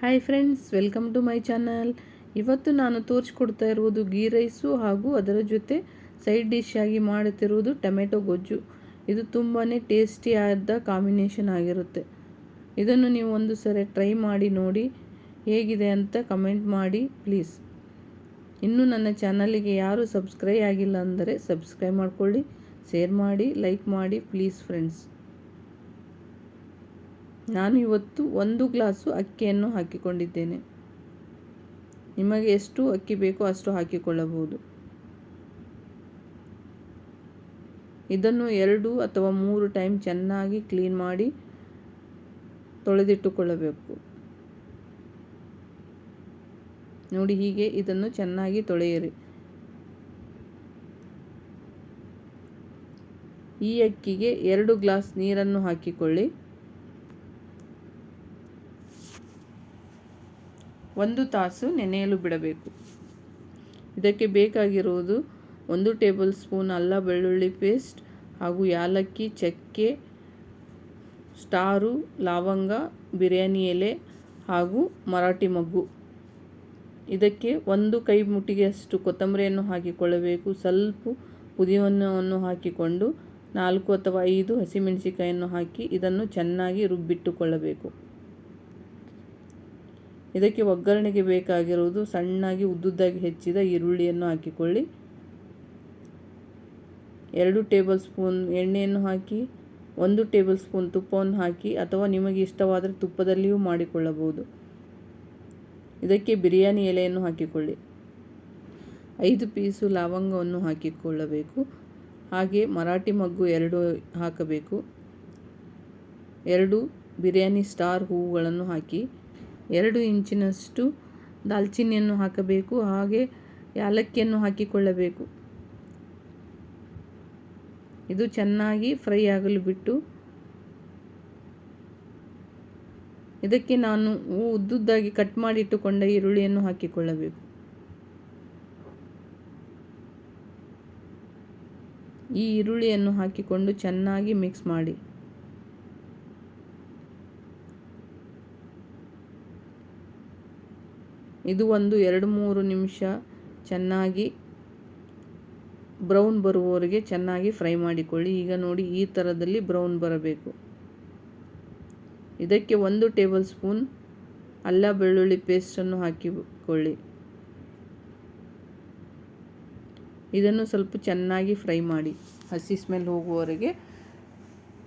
Hi friends welcome to my channel ಇವತ್ತು ನಾನು ತೋರಿಸ್ಕೊಡ್ತಾ ಇರುವುದು ಗೀ ರೈಸು ಹಾಗೂ ಅದರ ಜೊತೆ ಸೈಡ್ ಡಿಶ್ ಆಗಿ ಮಾಡುತ್ತಿರುವುದು ಟೊಮೆಟೊ ಗೊಜ್ಜು. ಇದು ತುಂಬಾ ಟೇಸ್ಟಿಯಾದ ಕಾಂಬಿನೇಷನ್ ಆಗಿರುತ್ತೆ. ಇದನ್ನು ನೀವು ಒಂದು ಸರಿ ಟ್ರೈ ಮಾಡಿ ನೋಡಿ ಹೇಗಿದೆ ಅಂತ ಕಮೆಂಟ್ ಮಾಡಿ ಪ್ಲೀಸ್ ಇನ್ನೂ ನನ್ನ ಚಾನಲಿಗೆ ಯಾರು ಸಬ್ಸ್ಕ್ರೈಬ್ ಆಗಿಲ್ಲ ಅಂದರೆ ಸಬ್ಸ್ಕ್ರೈಬ್ ಮಾಡಿಕೊಳ್ಳಿ ಶೇರ್ ಮಾಡಿ ಲೈಕ್ ಮಾಡಿ ಪ್ಲೀಸ್ ಫ್ರೆಂಡ್ಸ್ ನಾನು ಇವತ್ತು ಒಂದು ಗ್ಲಾಸು ಅಕ್ಕಿಯನ್ನು ಹಾಕಿಕೊಂಡಿದ್ದೇನೆ. ನಿಮಗೆ ಎಷ್ಟು ಅಕ್ಕಿ ಬೇಕೋ ಅಷ್ಟು ಹಾಕಿಕೊಳ್ಳಬಹುದು. ಇದನ್ನು ಎರಡು ಅಥವಾ ಮೂರು ಟೈಮ್ ಚೆನ್ನಾಗಿ ಕ್ಲೀನ್ ಮಾಡಿ ತೊಳೆದಿಟ್ಟುಕೊಳ್ಳಬೇಕು. ನೋಡಿ ಹೀಗೆ ಇದನ್ನು ಚೆನ್ನಾಗಿ ತೊಳೆಯಿರಿ. ಈ ಅಕ್ಕಿಗೆ ಎರಡು ಗ್ಲಾಸ್ ನೀರನ್ನು ಹಾಕಿಕೊಳ್ಳಿ. ಒಂದು ತಾಸು ನೆನೆಯಲು ಬಿಡಬೇಕು. ಇದಕ್ಕೆ ಬೇಕಾಗಿರುವುದು ಒಂದು ಟೇಬಲ್ ಸ್ಪೂನ್ ಅಲ್ಲ ಬೆಳ್ಳುಳ್ಳಿ ಪೇಸ್ಟ್ ಹಾಗೂ ಯಾಲಕ್ಕಿ, ಚಕ್ಕೆ, ಸ್ಟಾರು, ಲವಂಗ, ಬಿರಿಯಾನಿ ಎಲೆ ಹಾಗೂ ಮರಾಠಿ ಮಗ್ಗು. ಇದಕ್ಕೆ ಒಂದು ಕೈ ಮುಟ್ಟಿಗೆಯಷ್ಟು ಕೊತ್ತಂಬರಿಯನ್ನು ಹಾಕಿಕೊಳ್ಳಬೇಕು. ಸ್ವಲ್ಪ ಪುದೀನವನ್ನು ಹಾಕಿಕೊಂಡು ನಾಲ್ಕು ಅಥವಾ ಐದು ಹಸಿಮೆಣಸಿಕಾಯನ್ನು ಹಾಕಿ ಇದನ್ನು ಚೆನ್ನಾಗಿ ರುಬ್ಬಿಟ್ಟುಕೊಳ್ಳಬೇಕು. ಇದಕ್ಕೆ ಒಗ್ಗರಣೆಗೆ ಬೇಕಾಗಿರುವುದು ಸಣ್ಣಾಗಿ ಉದ್ದುದ್ದಾಗಿ ಹೆಚ್ಚಿದ ಈರುಳ್ಳಿಯನ್ನು ಹಾಕಿಕೊಳ್ಳಿ. ಎರಡು ಟೇಬಲ್ ಸ್ಪೂನ್ ಎಣ್ಣೆಯನ್ನು ಹಾಕಿ, ಒಂದು ಟೇಬಲ್ ಸ್ಪೂನ್ ತುಪ್ಪವನ್ನು ಹಾಕಿ ಅಥವಾ ನಿಮಗೆ ಇಷ್ಟವಾದರೆ ತುಪ್ಪದಲ್ಲಿಯೂ ಮಾಡಿಕೊಳ್ಳಬಹುದು. ಇದಕ್ಕೆ ಬಿರಿಯಾನಿ ಎಲೆಯನ್ನು ಹಾಕಿಕೊಳ್ಳಿ. ಐದು ಪೀಸು ಲವಂಗವನ್ನು ಹಾಕಿಕೊಳ್ಳಬೇಕು. ಹಾಗೆ ಮರಾಠಿ ಮಗ್ಗು ಎರಡು ಹಾಕಬೇಕು. ಎರಡು ಬಿರಿಯಾನಿ ಸ್ಟಾರ್ ಹೂವುಗಳನ್ನು ಹಾಕಿ ಎರಡು ಇಂಚಿನಷ್ಟು ದಾಲ್ಚಿನ್ನಿಯನ್ನು ಹಾಕಬೇಕು, ಹಾಗೆ ಯಾಲಕ್ಕಿಯನ್ನು ಹಾಕಿಕೊಳ್ಳಬೇಕು. ಇದು ಚೆನ್ನಾಗಿ ಫ್ರೈ ಆಗಲು ಬಿಟ್ಟು ಇದಕ್ಕೆ ನಾನು ಉದ್ದುದ್ದಾಗಿ ಕಟ್ ಮಾಡಿಟ್ಟುಕೊಂಡ ಈರುಳ್ಳಿಯನ್ನು ಹಾಕಿಕೊಳ್ಳಬೇಕು. ಈ ಈರುಳ್ಳಿಯನ್ನು ಹಾಕಿಕೊಂಡು ಚೆನ್ನಾಗಿ ಮಿಕ್ಸ್ ಮಾಡಿ. ಇದು ಒಂದು ಎರಡು ಮೂರು ನಿಮಿಷ ಚೆನ್ನಾಗಿ ಬ್ರೌನ್ ಬರುವವರೆಗೆ ಚೆನ್ನಾಗಿ ಫ್ರೈ ಮಾಡಿಕೊಳ್ಳಿ. ಈಗ ನೋಡಿ ಈ ಥರದಲ್ಲಿ ಬ್ರೌನ್ ಬರಬೇಕು. ಇದಕ್ಕೆ ಒಂದು ಟೇಬಲ್ ಸ್ಪೂನ್ ಅಲ್ಲ ಬೆಳ್ಳುಳ್ಳಿ ಪೇಸ್ಟನ್ನು ಹಾಕಿಕೊಳ್ಳಿ. ಇದನ್ನು ಸ್ವಲ್ಪ ಚೆನ್ನಾಗಿ ಫ್ರೈ ಮಾಡಿ. ಹಸಿ ಸ್ಮೆಲ್ ಹೋಗುವವರೆಗೆ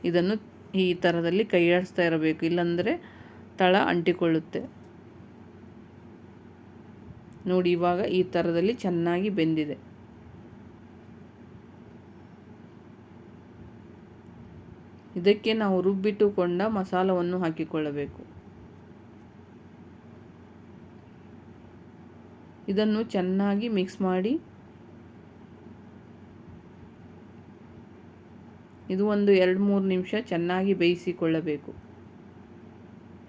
ಇದನ್ನು ಈ ಥರದಲ್ಲಿ ಕೈಯಾಡಿಸ್ತಾ ಇರಬೇಕು. ಇಲ್ಲಾಂದರೆ ತಳ ಅಂಟಿಕೊಳ್ಳುತ್ತೆ. ನೋಡಿ, ಇವಾಗ ಈ ಥರದಲ್ಲಿ ಚೆನ್ನಾಗಿ ಬೆಂದಿದೆ. ಇದಕ್ಕೆ ನಾವು ರುಬ್ಬಿಟ್ಟುಕೊಂಡ ಮಸಾಲವನ್ನು ಹಾಕಿಕೊಳ್ಳಬೇಕು. ಇದನ್ನು ಚೆನ್ನಾಗಿ ಮಿಕ್ಸ್ ಮಾಡಿ, ಇದು ಒಂದು ಎರಡು ಮೂರು ನಿಮಿಷ ಚೆನ್ನಾಗಿ ಬೇಯಿಸಿಕೊಳ್ಳಬೇಕು.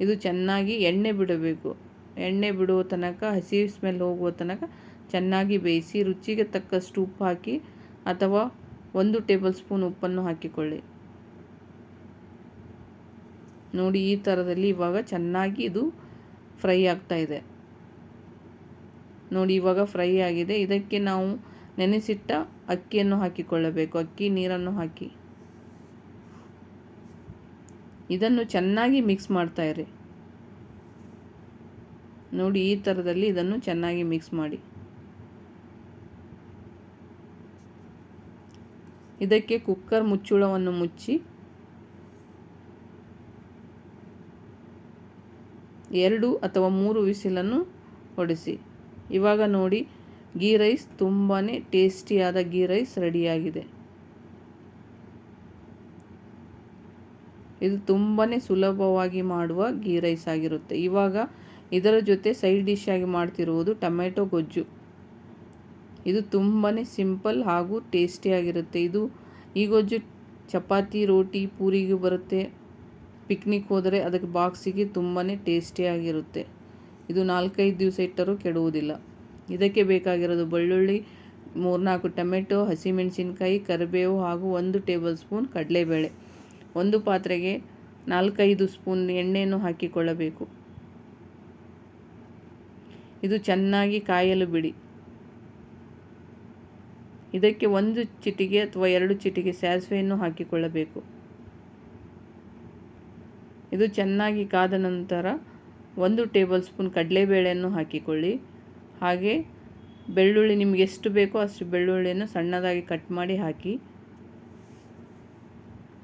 ಇದು ಚೆನ್ನಾಗಿ ಎಣ್ಣೆ ಬಿಡಬೇಕು. ಎಣ್ಣೆ ಬಿಡುವ ತನಕ, ಹಸಿ ಸ್ಮೆಲ್ ಹೋಗುವ ತನಕ ಚೆನ್ನಾಗಿ ಬೇಯಿಸಿ, ರುಚಿಗೆ ತಕ್ಕಷ್ಟು ಉಪ್ಪು ಹಾಕಿ ಅಥವಾ ಒಂದು ಟೇಬಲ್ ಸ್ಪೂನ್ ಉಪ್ಪನ್ನು ಹಾಕಿಕೊಳ್ಳಿ. ನೋಡಿ, ಈ ಥರದಲ್ಲಿ ಇವಾಗ ಚೆನ್ನಾಗಿ ಇದು ಫ್ರೈ ಆಗ್ತಾ ಇದೆ. ನೋಡಿ, ಇವಾಗ ಫ್ರೈ ಆಗಿದೆ. ಇದಕ್ಕೆ ನಾವು ನೆನೆಸಿಟ್ಟ ಅಕ್ಕಿಯನ್ನು ಹಾಕಿಕೊಳ್ಳಬೇಕು. ಅಕ್ಕಿ, ನೀರನ್ನು ಹಾಕಿ. ಇದನ್ನು ಚೆನ್ನಾಗಿ ಮಿಕ್ಸ್ ಮಾಡ್ತಾಯಿರಿ ನೋಡಿ, ಈ ಥರದಲ್ಲಿ ಇದನ್ನು ಚೆನ್ನಾಗಿ ಮಿಕ್ಸ್ ಮಾಡಿ. ಇದಕ್ಕೆ ಕುಕ್ಕರ್ ಮುಚ್ಚುಳವನ್ನು ಮುಚ್ಚಿ, ಎರಡು ಅಥವಾ ಮೂರು ವಿಸಿಲನ್ನು ಹೊಡೆಸಿ. ಇವಾಗ ನೋಡಿ, ಗೀ ರೈಸ್ ತುಂಬಾ ಟೇಸ್ಟಿಯಾದ ಗೀ ರೈಸ್ ರೆಡಿಯಾಗಿದೆ. ಇದು ತುಂಬಾ ಸುಲಭವಾಗಿ ಮಾಡುವ ಗೀ ರೈಸ್ ಆಗಿರುತ್ತೆ. ಇವಾಗ ಇದರ ಜೊತೆ ಸೈಡ್ ಡಿಶ್ ಆಗಿ ಮಾಡ್ತಿರುವುದು ಟೊಮೆಟೊ ಗೊಜ್ಜು. ಇದು ತುಂಬಾ ಸಿಂಪಲ್ ಹಾಗೂ ಟೇಸ್ಟಿಯಾಗಿರುತ್ತೆ ಇದು ಈ ಗೊಜ್ಜು ಚಪಾತಿ, ರೋಟಿ, ಪೂರಿಗೂ ಬರುತ್ತೆ. ಪಿಕ್ನಿಕ್ ಹೋದರೆ ಅದಕ್ಕೆ ಬಾಕ್ಸಿಗೆ ತುಂಬಾ ಟೇಸ್ಟಿಯಾಗಿರುತ್ತೆ ಇದು ನಾಲ್ಕೈದು ದಿವಸ ಇಟ್ಟರೂ ಕೆಡುವುದಿಲ್ಲ. ಇದಕ್ಕೆ ಬೇಕಾಗಿರೋದು ಬೆಳ್ಳುಳ್ಳಿ, ಮೂರ್ನಾಲ್ಕು ಟೊಮೆಟೊ ಹಸಿಮೆಣಸಿನ್ಕಾಯಿ, ಕರಿಬೇವು ಹಾಗೂ ಒಂದು ಟೇಬಲ್ ಸ್ಪೂನ್ ಕಡಲೆಬೇಳೆ. ಒಂದು ಪಾತ್ರೆಗೆ ನಾಲ್ಕೈದು ಸ್ಪೂನ್ ಎಣ್ಣೆಯನ್ನು ಹಾಕಿಕೊಳ್ಳಬೇಕು. ಇದು ಚೆನ್ನಾಗಿ ಕಾಯಲು ಬಿಡಿ. ಇದಕ್ಕೆ ಒಂದು ಚಿಟಿಗೆ ಅಥವಾ ಎರಡು ಚಿಟಿಗೆ ಸಾಸಿವೆಯನ್ನು ಹಾಕಿಕೊಳ್ಳಬೇಕು. ಇದು ಚೆನ್ನಾಗಿ ಕಾದ ನಂತರ ಒಂದು ಟೇಬಲ್ ಸ್ಪೂನ್ ಕಡಲೆಬೇಳೆಯನ್ನು ಹಾಕಿಕೊಳ್ಳಿ. ಹಾಗೆ ಬೆಳ್ಳುಳ್ಳಿ ನಿಮಗೆ ಎಷ್ಟು ಬೇಕೋ ಅಷ್ಟು ಬೆಳ್ಳುಳ್ಳಿಯನ್ನು ಸಣ್ಣದಾಗಿ ಕಟ್ ಮಾಡಿ ಹಾಕಿ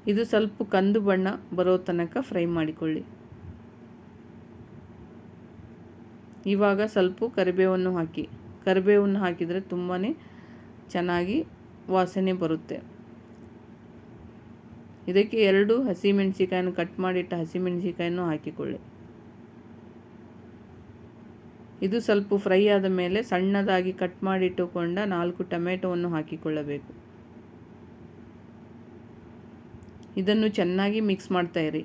ಇದು ಸ್ವಲ್ಪ ಕಂದು ಬಣ್ಣ ಬರೋ ತನಕ ಫ್ರೈ ಮಾಡಿಕೊಳ್ಳಿ. ಇವಾಗ ಸ್ವಲ್ಪ ಕರಿಬೇವನ್ನು ಹಾಕಿ. ಕರಿಬೇವನ್ನು ಹಾಕಿದರೆ ತುಂಬಾ ಚೆನ್ನಾಗಿ ವಾಸನೆ ಬರುತ್ತೆ. ಇದಕ್ಕೆ ಎರಡು ಹಸಿಮೆಣಸಿಕಾಯನ್ನು ಕಟ್ ಮಾಡಿಟ್ಟ ಹಸಿಮೆಣಸಿಕಾಯನ್ನು ಹಾಕಿಕೊಳ್ಳಿ. ಇದು ಸ್ವಲ್ಪ ಫ್ರೈ ಆದ ಮೇಲೆ ಸಣ್ಣದಾಗಿ ಕಟ್ ಮಾಡಿಟ್ಟುಕೊಂಡ ನಾಲ್ಕು ಟೊಮೆಟೊವನ್ನು ಹಾಕಿಕೊಳ್ಳಬೇಕು. ಇದನ್ನು ಚೆನ್ನಾಗಿ ಮಿಕ್ಸ್ ಮಾಡ್ತಾ ಇರಿ.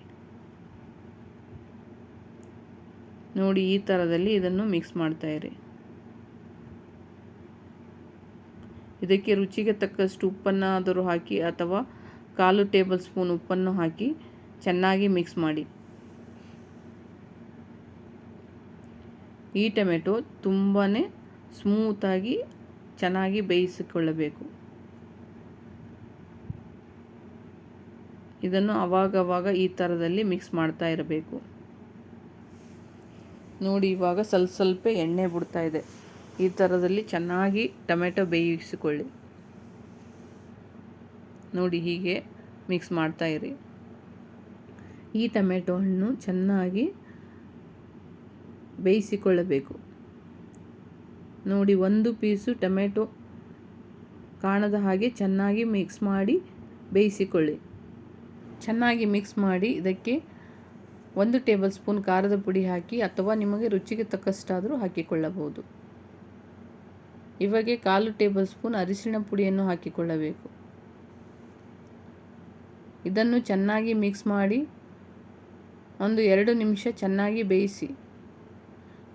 ನೋಡಿ, ಈ ಥರದಲ್ಲಿ ಇದನ್ನು ಮಿಕ್ಸ್ ಮಾಡ್ತಾ ಇರಿ. ಇದಕ್ಕೆ ರುಚಿಗೆ ತಕ್ಕಷ್ಟು ಉಪ್ಪನ್ನಾದರೂ ಹಾಕಿ ಅಥವಾ ಕಾಲು ಟೇಬಲ್ ಸ್ಪೂನ್ ಉಪ್ಪನ್ನು ಹಾಕಿ ಚೆನ್ನಾಗಿ ಮಿಕ್ಸ್ ಮಾಡಿ. ಈ ಟೊಮೆಟೊ ತುಂಬಾ ಸ್ಮೂತಾಗಿ ಚೆನ್ನಾಗಿ ಬೇಯಿಸಿಕೊಳ್ಳಬೇಕು. ಇದನ್ನು ಅವಾಗವಾಗ ಈ ಥರದಲ್ಲಿ ಮಿಕ್ಸ್ ಮಾಡ್ತಾ ಇರಬೇಕು. ನೋಡಿ ಇವಾಗ ಸ್ವಲ್ಪ ಸ್ವಲ್ಪ ಎಣ್ಣೆ ಬಿಡ್ತಾ ಇದೆ. ಈ ಥರದಲ್ಲಿ ಚೆನ್ನಾಗಿ ಟೊಮೆಟೊ ಬೇಯಿಸಿಕೊಳ್ಳಿ. ನೋಡಿ ಹೀಗೆ ಮಿಕ್ಸ್ ಮಾಡ್ತಾ ಇರಿ. ಈ ಟೊಮೆಟೊ ಹಣ್ಣು ಚೆನ್ನಾಗಿ ಬೇಯಿಸಿಕೊಳ್ಳಬೇಕು. ನೋಡಿ ಒಂದು ಪೀಸು ಟೊಮೆಟೊ ಕಾಣದ ಹಾಗೆ ಚೆನ್ನಾಗಿ ಮಿಕ್ಸ್ ಮಾಡಿ ಬೇಯಿಸಿಕೊಳ್ಳಿ. ಚೆನ್ನಾಗಿ ಮಿಕ್ಸ್ ಮಾಡಿ ಇದಕ್ಕೆ ಒಂದು ಟೇಬಲ್ ಸ್ಪೂನ್ ಖಾರದ ಪುಡಿ ಹಾಕಿ ಅಥವಾ ನಿಮಗೆ ರುಚಿಗೆ ತಕ್ಕಷ್ಟಾದರೂ ಹಾಕಿಕೊಳ್ಳಬಹುದು. ಇವಾಗೆ ಕಾಲು ಟೇಬಲ್ ಸ್ಪೂನ್ ಅರಿಶಿಣ ಪುಡಿಯನ್ನು ಹಾಕಿಕೊಳ್ಳಬೇಕು. ಇದನ್ನು ಚೆನ್ನಾಗಿ ಮಿಕ್ಸ್ ಮಾಡಿ ಒಂದು ಎರಡು ನಿಮಿಷ ಚೆನ್ನಾಗಿ ಬೇಯಿಸಿ,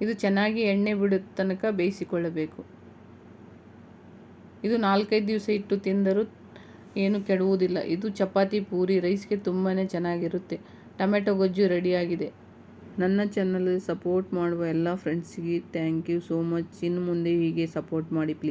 ಇದು ಚೆನ್ನಾಗಿ ಎಣ್ಣೆ ಬಿಡೋ ತನಕ ಬೇಯಿಸಿಕೊಳ್ಳಬೇಕು. ಇದು ನಾಲ್ಕೈದು ದಿವಸ ಇಟ್ಟು ತಿಂದರೂ ಏನು ಕೆಡುವುದಿಲ್ಲ. ಇದು ಚಪಾತಿ, ಪೂರಿ, ರೈಸ್ಗೆ ತುಂಬಾ ಚೆನ್ನಾಗಿರುತ್ತೆ. ಟೊಮೆಟೊ ಗೊಜ್ಜು ರೆಡಿಯಾಗಿದೆ. ನನ್ನ ಚಾನಲ್ ಸಪೋರ್ಟ್ ಮಾಡುವ ಎಲ್ಲ ಫ್ರೆಂಡ್ಸಿಗೆ ಥ್ಯಾಂಕ್ ಯು ಸೋ ಮಚ್ ಇನ್ನು ಮುಂದೆ ಹೀಗೆ ಸಪೋರ್ಟ್ ಮಾಡಿ ಪ್ಲೀಸ್